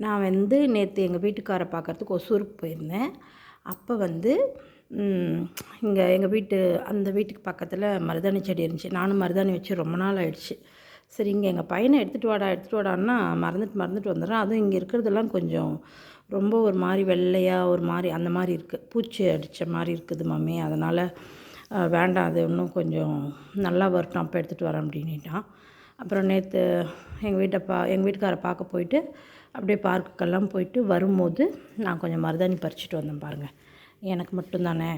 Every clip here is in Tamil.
நான் வந்து நேற்று எங்கள் வீட்டுக்காரை பார்க்கறதுக்கு ஒசூருக்கு போயிருந்தேன். அப்போ வந்து இங்கே எங்கள் வீட்டு அந்த வீட்டுக்கு பக்கத்தில் மருதாணி செடி இருந்துச்சு. நானும் மருதாணி வச்சு ரொம்ப நாள் ஆயிடுச்சு. சரி இங்கே எங்கள் பையனை எடுத்துகிட்டு வாடா எடுத்துகிட்டு வாடான்னா மறந்துட்டு மறந்துட்டு வந்துடுறேன். அதுவும் இங்கே இருக்கிறதெல்லாம் கொஞ்சம் ரொம்ப ஒரு மாதிரி வெள்ளையாக ஒரு மாதிரி அந்த மாதிரி இருக்குது பூச்சி அடித்த மாதிரி இருக்குது மம்மி அதனால் வேண்டாம் அது இன்னும் கொஞ்சம் நல்லா வரட்டும் அப்போ எடுத்துகிட்டு வரேன் அப்படின்ட்டான் அப்புறம் நேற்று எங்கள் வீட்டை பா எங்கள் வீட்டுக்காரை பார்க்க போயிட்டு அப்படியே பார்க்குக்கெல்லாம் போயிட்டு வரும்போது நான் கொஞ்சம் மருதாணி பறிச்சுட்டு வந்தேன் பாருங்கள் எனக்கு மட்டும்தானே?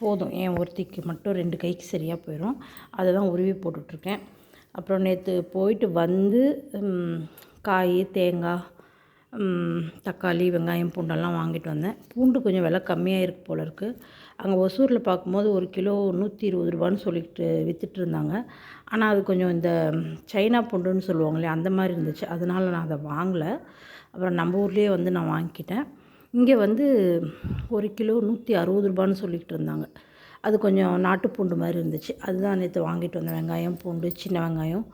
போதும். என் ஒருத்திக்கு மட்டும் ரெண்டு கைக்கு சரியாக போயிடும் அதை தான் உருவி போட்டுட்ருக்கேன். அப்புறம் நேற்று போயிட்டு வந்து காய் தேங்காய் தக்காளி வெங்காயம் பூண்டெல்லாம் வாங்கிட்டு வந்தேன். பூண்டு கொஞ்சம் விலை கம்மியாக இருக்குது போல இருக்குது அங்கே ஒசூரில் பார்க்கும்போது ஒரு கிலோ நூற்றி இருபது ரூபான்னு சொல்லிட்டு விற்றுட்டு இருந்தாங்க. ஆனால் அது கொஞ்சம் இந்த சைனா பூண்டுன்னு சொல்லுவாங்களே அந்த மாதிரி இருந்துச்சு. அதனால் நான் அதை வாங்கலை. அப்புறம் நம்ம ஊர்லேயே வந்து நான் வாங்கிக்கிட்டேன். இங்கே வந்து ஒரு கிலோ நூற்றி அறுபது ரூபான்னு சொல்லிக்கிட்டு இருந்தாங்க. அது கொஞ்சம் நாட்டுப்பூண்டு மாதிரி இருந்துச்சு. அதுதான் நேற்று வாங்கிட்டு வந்தேன். வெங்காயம் பூண்டு சின்ன வெங்காயம்.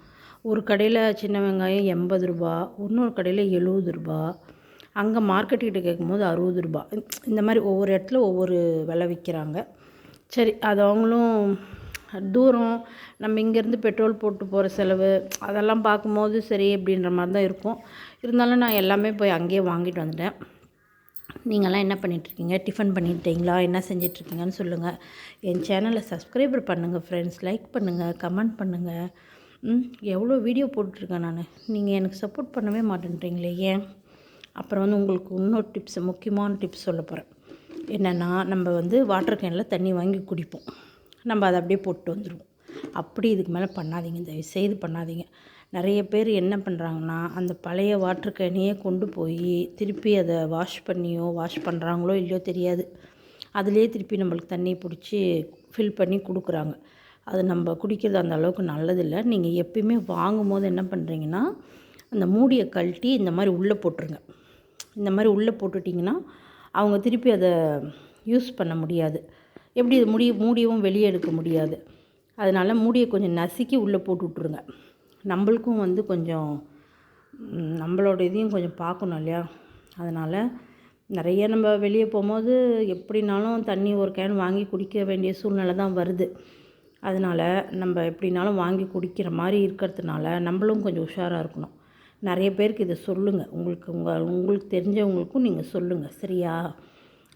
ஒரு கடையில் சின்ன வெங்காயம் எண்பது ரூபா இன்னொரு கடையில் எழுபது ரூபா அங்கே மார்க்கெட்டுக்கிட்ட கேட்கும்போது அறுபது ரூபா. இந்த மாதிரி ஒவ்வொரு இடத்துல ஒவ்வொரு விலை விற்கிறாங்க. சரி அது அவங்களும் தூரம் நம்ம இங்கேருந்து பெட்ரோல் போட்டு போகிற செலவு அதெல்லாம் பார்க்கும்போது சரி அப்படின்ற மாதிரி தான் இருக்கும். இருந்தாலும் நான் எல்லாமே போய் அங்கேயே வாங்கிட்டு வந்துட்டேன். நீங்களாம் என்ன பண்ணிகிட்ருக்கீங்க? டிஃபன் பண்ணிட்டீங்களா? என்ன செஞ்சிட்ருக்கீங்கன்னு சொல்லுங்கள் என் சேனலை சப்ஸ்கிரைபர் பண்ணுங்கள் ஃப்ரெண்ட்ஸ் லைக் பண்ணுங்கள் கமெண்ட் பண்ணுங்கள் எவ்வளோ வீடியோ போட்டுட்ருக்கேன் நான். நீங்கள் எனக்கு சப்போர்ட் பண்ணவே மாட்டேன்றீங்களே ஏன்? அப்புறம் வந்து உங்களுக்கு இன்னொரு டிப்ஸ் முக்கியமான டிப்ஸ் சொல்ல போகிறேன் என்னென்னா நம்ம வந்து வாட்டர் கேனில் தண்ணி வாங்கி குடிப்போம். நம்ம அதை அப்படியே போட்டு வந்துடுவோம் அப்படி இதுக்கு மேலே பண்ணாதீங்க தயவு செய்து பண்ணாதீங்க. நிறைய பேர் என்ன பண்ணுறாங்கன்னா அந்த பழைய வாட்டர் கேனையே கொண்டு போய் திருப்பி அதை வாஷ் பண்ணியோ வாஷ் பண்ணுறாங்களோ இல்லையோ தெரியாது. அதுலேயே திருப்பி நம்மளுக்கு தண்ணி பிடிச்சி ஃபில் பண்ணி கொடுக்குறாங்க. அது நம்ம குடிக்கிறது அந்த அளவுக்கு நல்லதில்லை. நீங்கள் எப்பயுமே வாங்கும் போது என்ன பண்ணுறீங்கன்னா அந்த மூடியை கழட்டி இந்த மாதிரி உள்ளே போட்டுருங்க. இந்த மாதிரி உள்ளே போட்டுட்டிங்கன்னா அவங்க திருப்பி அதை யூஸ் பண்ண முடியாது. எப்படி இது முடி மூடியவும் வெளியே எடுக்க முடியாது. அதனால் மூடியை கொஞ்சம் நசுக்கி உள்ளே போட்டு விட்ருங்க நம்மளுக்கும் வந்து கொஞ்சம் நம்மளோட இதையும் கொஞ்சம் பார்க்கணும் இல்லையா? அதனால் நிறைய நம்ம வெளியே போகும்போது எப்படினாலும் தண்ணி ஒரு கேன் வாங்கி குடிக்க வேண்டிய சூழ்நிலை தான் வருது. அதனால் நம்ம எப்படினாலும் வாங்கி குடிக்கிற மாதிரி இருக்கிறதுனால நம்மளும் கொஞ்சம் உஷாராக இருக்கணும். நிறைய பேருக்கு இதை சொல்லுங்கள் உங்களுக்கு உங்கள் உங்களுக்கு தெரிஞ்சவங்களுக்கும் நீங்கள் சொல்லுங்கள் சரியா?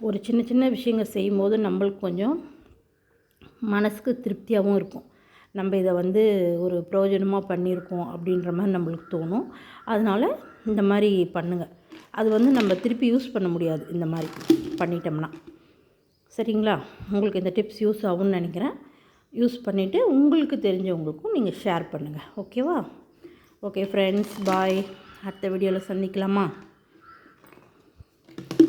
ஒரு சின்ன சின்ன விஷயங்கள் செய்யும்போது நம்மளுக்கு கொஞ்சம் மனசுக்கு திருப்தியாகவும் இருக்கும். நம்ம இதை வந்து ஒரு பிரயோஜனமாக பண்ணியிருக்கோம் அப்படின்ற மாதிரி நம்மளுக்கு தோணும். அதனால் இந்த மாதிரி பண்ணுங்கள் அது வந்து நம்ம திருப்பி யூஸ் பண்ண முடியாது. இந்த மாதிரி பண்ணிட்டோம்னா. சரிங்களா? உங்களுக்கு இந்த டிப்ஸ் யூஸ் ஆகும்னு நினைக்கிறேன். யூஸ் பண்ணிவிட்டு உங்களுக்கு தெரிஞ்சவங்களுக்கும் நீங்கள் ஷேர் பண்ணுங்கள் ஓகேவா? ஓகே ஃப்ரெண்ட்ஸ் பாய் அடுத்த வீடியோவில் சந்திக்கலாமா?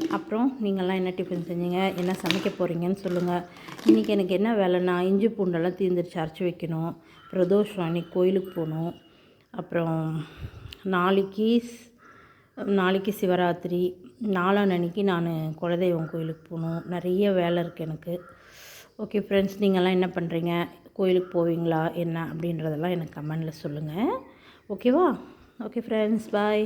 அப்புறம் நீங்கள்லாம் என்ன டிஃபன் செஞ்சீங்க? என்ன சமைக்க போகிறீங்கன்னு சொல்லுங்கள் இன்றைக்கி எனக்கு என்ன வேலைன்னா இஞ்சி பூண்டெல்லாம் தீர்ந்துருச்சு அரைச்சி வைக்கணும். பிரதோஷம் அன்றைக்கி கோயிலுக்கு போகணும். அப்புறம் நாளைக்கு ஸ்- நாளைக்கு சிவராத்திரி. நாளான்னன்னைக்கு நான் குலதெய்வம் கோயிலுக்கு போகணும். நிறைய வேலை இருக்குது எனக்கு. ஓகே ஃப்ரெண்ட்ஸ் நீங்கள்லாம் என்ன பண்ணுறீங்க கோயிலுக்கு போவீங்களா? என்ன? அப்படின்றதெல்லாம் எனக்கு கமெண்டில் சொல்லுங்கள் ஓகேவா ஓகே ஃப்ரெண்ட்ஸ் பாய்